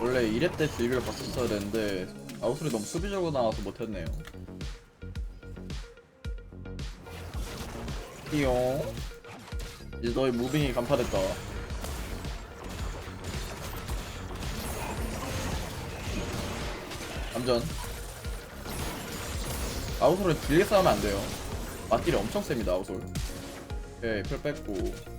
원래 1회 때 딜을 봤었어야 되는데 아웃솔이 너무 수비적으로 나와서 못했네요. 띠용. 이제 너의 무빙이 간파됐다. 감전. 아웃솔은 길게 싸우면 안 돼요. 맞딜이 엄청 셉니다 아웃솔. 오케이 풀 뺐고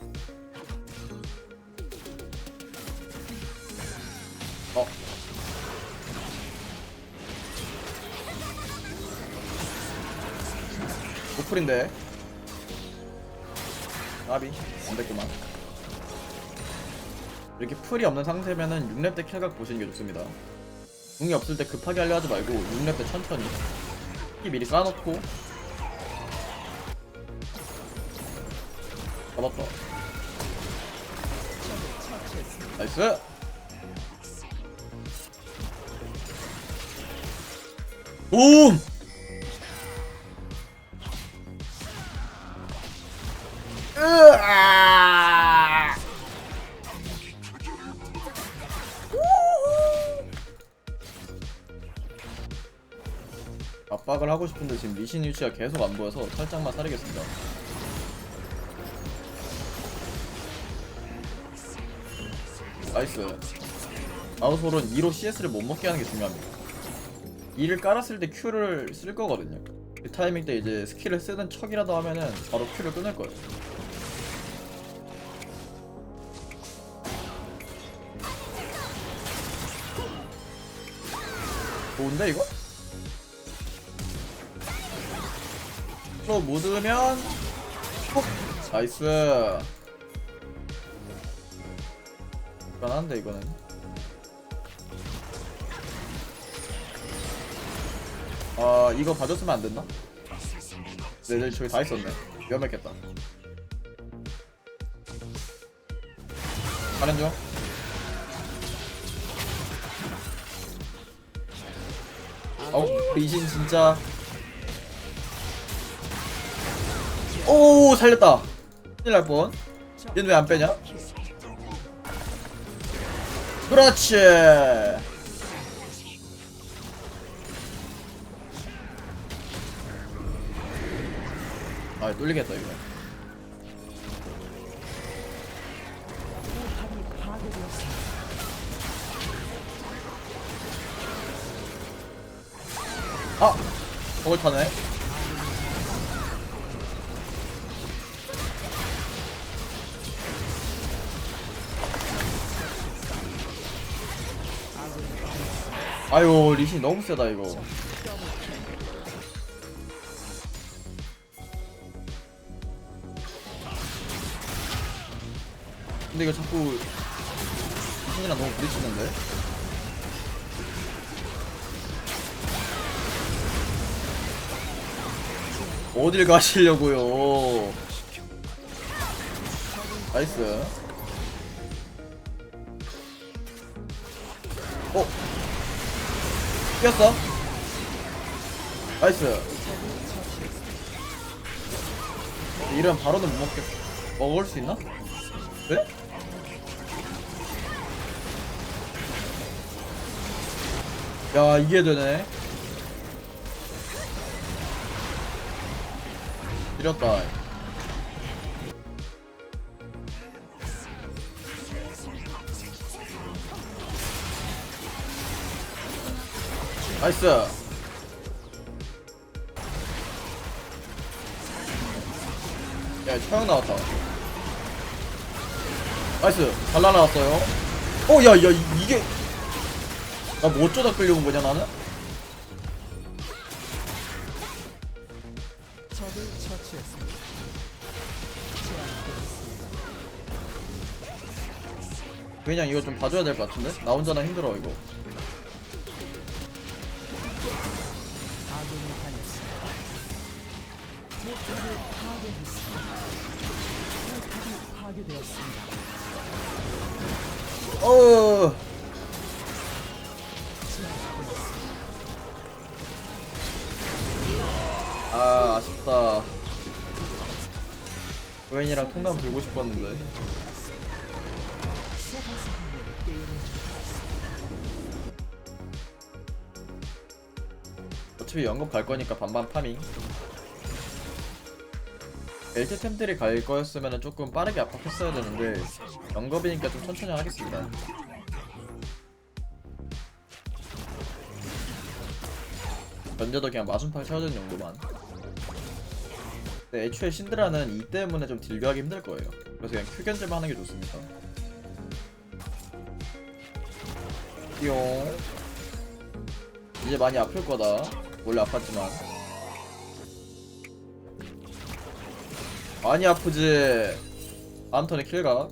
오플인데. 나비 안됐구만. 이렇게 풀이 없는 상태면은 6렙 때 킬각 보시는 게 좋습니다. 궁이 없을 때 급하게 하려 하지 말고 6렙 때 천천히 키 미리 까놓고. 잡았다. 나이스! 붐! 압박을 하고 싶은데 지금 리신 위치가 계속 안 보여서 살짝만 사리겠습니다. 나이스. 아웃솔은 2로 CS를 못 먹게 하는 게 중요합니다. 2를 깔았을 때 Q를 쓸 거거든요. 그 타이밍 때 이제 스킬을 쓰는 척이라도 하면은 바로 Q를 끊을 거예요. 좋은데 이거? 또 묻으면 톡! 나이스. 불안한데 이거는. 아 이거 봐줬으면 안 됐나? 네네 저기 다 있었네. 위험했겠다. 가는 중. 어우 리신 진짜 오 살렸다. 큰일 날 뻔. 얘는 왜 안 빼냐? 그렇지. 아 뚫리겠다 이거. 아! 저걸 타네 아유 리신 너무 세다 이거. 근데 이거 자꾸 리신이랑 너무 부딪히는데? 어딜 가시려고요? 나이스. 어? 뛰었어? 나이스 이러면 바로는 못 먹겠 먹을 수 있나? 네? 야 이게 되네 이렸다 나이스. 야 처형 나왔다. 나이스. 잘 날아왔어요. 어야야 이게 나 뭐 어쩌다 끌려온 거냐 나는? 그냥 이거 좀 봐줘야 될 것 같은데? 나 혼자는 힘들어 이거 되었습니다. 어. 아 아쉽다. 고양이랑 통감 들고 싶었는데. 어차피 연금 갈 거니까 반반 파밍. LT 템들이 갈 거였으면 조금 빠르게 압박했어야 되는데 연금이니까 좀 천천히 하겠습니다. 견제도 그냥 마순팔 채워주는 정도만. 근데 애초에 신드라는 이 때문에 좀 딜교하기 힘들 거예요. 그래서 그냥 큐 견제만 하는 게 좋습니다. 띠용. 이제 많이 아플 거다. 원래 아팠지만. 많이 아프지. 다음 턴에 킬각.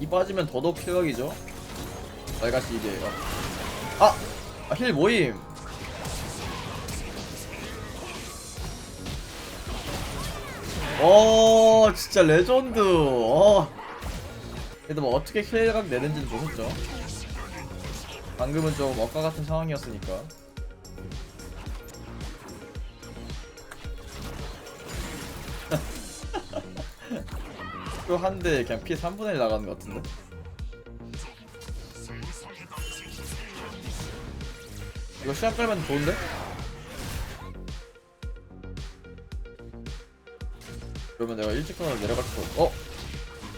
이 빠지면 더더욱 킬각이죠. 날같이 이게. 아! 아, 힐 모임. 어, 진짜 레전드. 어. 그래도 뭐 어떻게 킬각 내는지는 보셨죠? 방금은 좀 억까 같은 상황이었으니까. 또한대 그냥 피 3분의 1 나가는 것 같은데? 이거 시합 깔면 좋은데? 그러면 내가 일찍 끊어 내려갈 거. 어?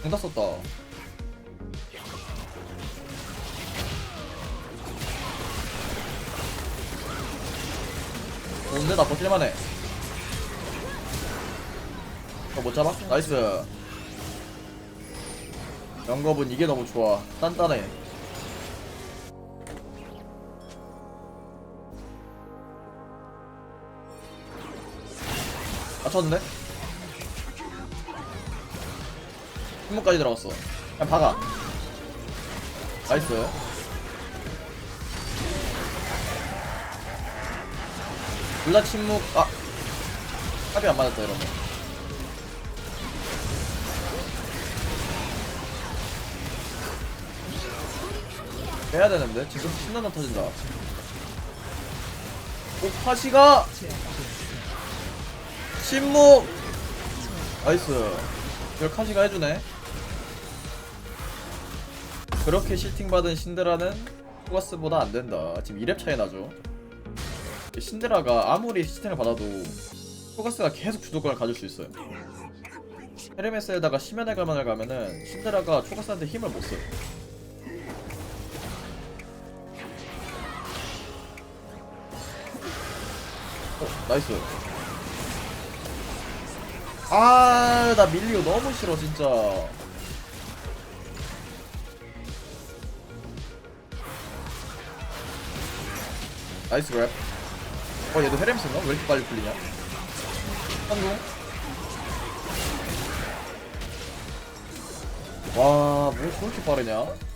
공다 썼다. 좋은데? 나 버틸만해. 어, 못 잡아? 나이스. 영겁은 이게 너무 좋아. 단단해. 맞췄는데? 침묵까지 들어갔어. 그냥 박아. 나이스. 둘 다 침묵, 아. 합이 안 맞았다, 이러면. 해야 되는데? 지금 신나는 터진다. 오, 파시가! 침묵! 나이스. 이걸 카시가 해주네. 그렇게 실팅 받은 신드라는 포가스보다 안 된다. 지금 2렙 차이 나죠. 신드라가 아무리 시팅을 받아도 포가스가 계속 주도권을 가질 수 있어요. 헤르메스에다가 심연의 가만을 가면은 신드라가 초가스한테 힘을 못 써요. 나이스. 아, 나 밀리오 너무 싫어, 진짜. 나이스 그랩. 어, 얘도 헤렘스인가? 왜 이렇게 빨리 풀리냐? 성공. 와, 뭐 그렇게 빠르냐?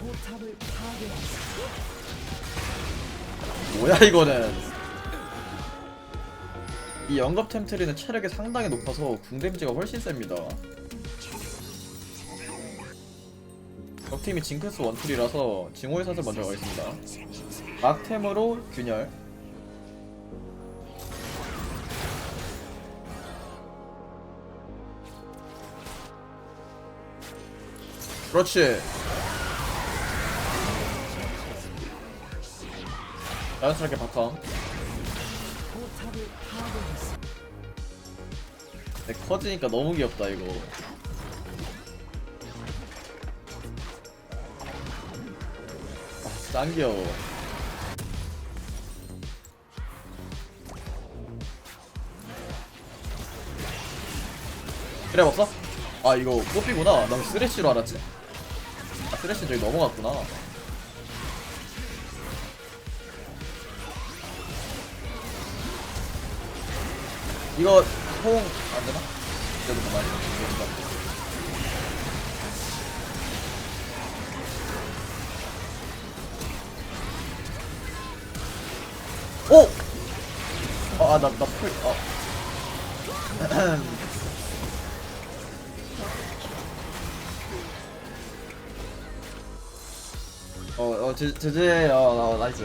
포탑을 파괴했습니다. 뭐야 이거는. 이 영겁 템트리는 체력이 상당히 높아서 궁 데미지가 훨씬 셉니다. 적팀이 징크스 원툴이라서 징호의 사슬 먼저 가겠습니다. 막템으로 균열 그렇지. 자연스럽게 바텀. 근데 커지니까 너무 귀엽다 이거. 아안 귀여워. 그래 없어? 아 이거 뽀삐구나. 난 쓰레쉬로 알았지. 아 쓰레쉬 저기 넘어갔구나 이거 호응 안되나? 그래도 그만 오! 아, 나, 나 풀, 어. 어, 어, 제, 제제, 어, 어, 나이스.